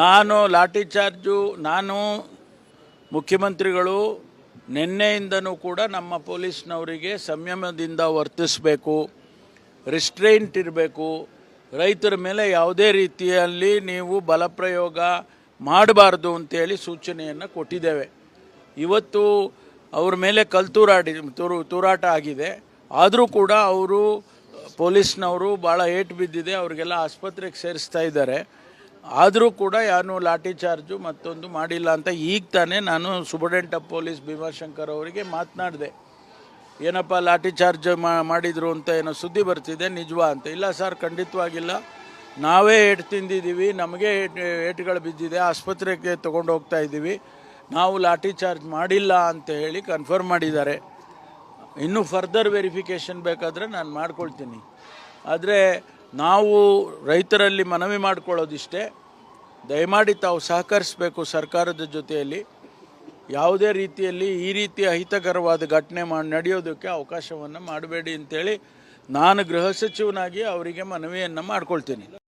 ನಾನು ಲಾಠಿ ಚಾರ್ಜು, ನಾನು ಮುಖ್ಯಮಂತ್ರಿಗಳು, ನಿನ್ನೆಯಿಂದನೂ ಕೂಡ ನಮ್ಮ ಪೊಲೀಸ್ನವರಿಗೆ ಸಂಯಮದಿಂದ ವರ್ತಿಸಬೇಕು, ರಿಸ್ಟ್ರೈಂಟ್ ಇರಬೇಕು. ರೈತರ ಮೇಲೆ ಯಾವುದೇ ರೀತಿಯಲ್ಲಿ ನೀವು ಬಲಪ್ರಯೋಗ ಮಾಡಬಾರ್ದು ಅಂತೇಳಿ ಸೂಚನೆಯನ್ನು ಕೊಟ್ಟಿದ್ದೇವೆ. ಇವತ್ತು ಅವ್ರ ಮೇಲೆ ಕಲ್ತೂರಾಡಿ ತೂರು, ತೂರಾಟ ಆಗಿದೆ. ಆದರೂ ಕೂಡ ಅವರು ಪೊಲೀಸ್ನವರು ಭಾಳ ಏಟು ಬಿದ್ದಿದೆ, ಅವರಿಗೆಲ್ಲ ಆಸ್ಪತ್ರೆಗೆ ಸೇರಿಸ್ತಾ ಇದ್ದಾರೆ. ಆದರೂ ಕೂಡ ಯಾರು ಲಾಠಿ ಚಾರ್ಜು ಮತ್ತೊಂದು ಮಾಡಿಲ್ಲ ಅಂತ ಈಗ ತಾನೇ ನಾನು ಸೂಪರ್ಡೆಂಟ್ ಆಫ್ ಪೊಲೀಸ್ ಭೀಮಾಶಂಕರ್ ಅವರಿಗೆ ಮಾತನಾಡಿದೆ. ಏನಪ್ಪ ಲಾಠಿ ಚಾರ್ಜ್ ಮಾಡಿದ್ರು ಅಂತ ಏನೋ ಸುದ್ದಿ ಬರ್ತಿದೆ, ನಿಜವಾ ಅಂತ. ಇಲ್ಲ ಸರ್, ಖಂಡಿತವಾಗಿಲ್ಲ. ನಾವೇ ಏಟ್ ತಿಂದಿದ್ದೀವಿ ನಮಗೆ ಏಟ್, ಏಟುಗಳು ಬಿದ್ದಿದೆ, ಆಸ್ಪತ್ರೆಗೆ ತೊಗೊಂಡು ಹೋಗ್ತಾ ಇದ್ದೀವಿ ನಾವು ಲಾಠಿ ಚಾರ್ಜ್ ಮಾಡಿಲ್ಲ ಅಂತ ಹೇಳಿ ಕನ್ಫರ್ಮ್ ಮಾಡಿದ್ದಾರೆ. ಇನ್ನೂ ಫರ್ದರ್ ವೆರಿಫಿಕೇಷನ್ ಬೇಕಾದರೆ ನಾನು ಮಾಡ್ಕೊಳ್ತೀನಿ. ಆದರೆ ನಾವು ರೈತರಲ್ಲಿ ಮನವಿ ಮಾಡಿಕೊಳ್ಳೋದಿಷ್ಟೇ. ದಯಮಾಡಿ ತಾವು ಸಹಕರಿಸಬೇಕು ಸರ್ಕಾರದ ಜೊತೆಯಲ್ಲಿ. ಯಾವುದೇ ರೀತಿಯಲ್ಲಿ ಈ ರೀತಿ ಅಹಿತಕರವಾದ ಘಟನೆ ಮಾಡಿ ನಡೆಯೋದಕ್ಕೆ ಅವಕಾಶವನ್ನು ಮಾಡಬೇಡಿ ಅಂತೇಳಿ ನಾನು ಗೃಹ ಸಚಿವನಾಗಿ ಅವರಿಗೆ ಮನವಿಯನ್ನು ಮಾಡ್ಕೊಳ್ತೀನಿ.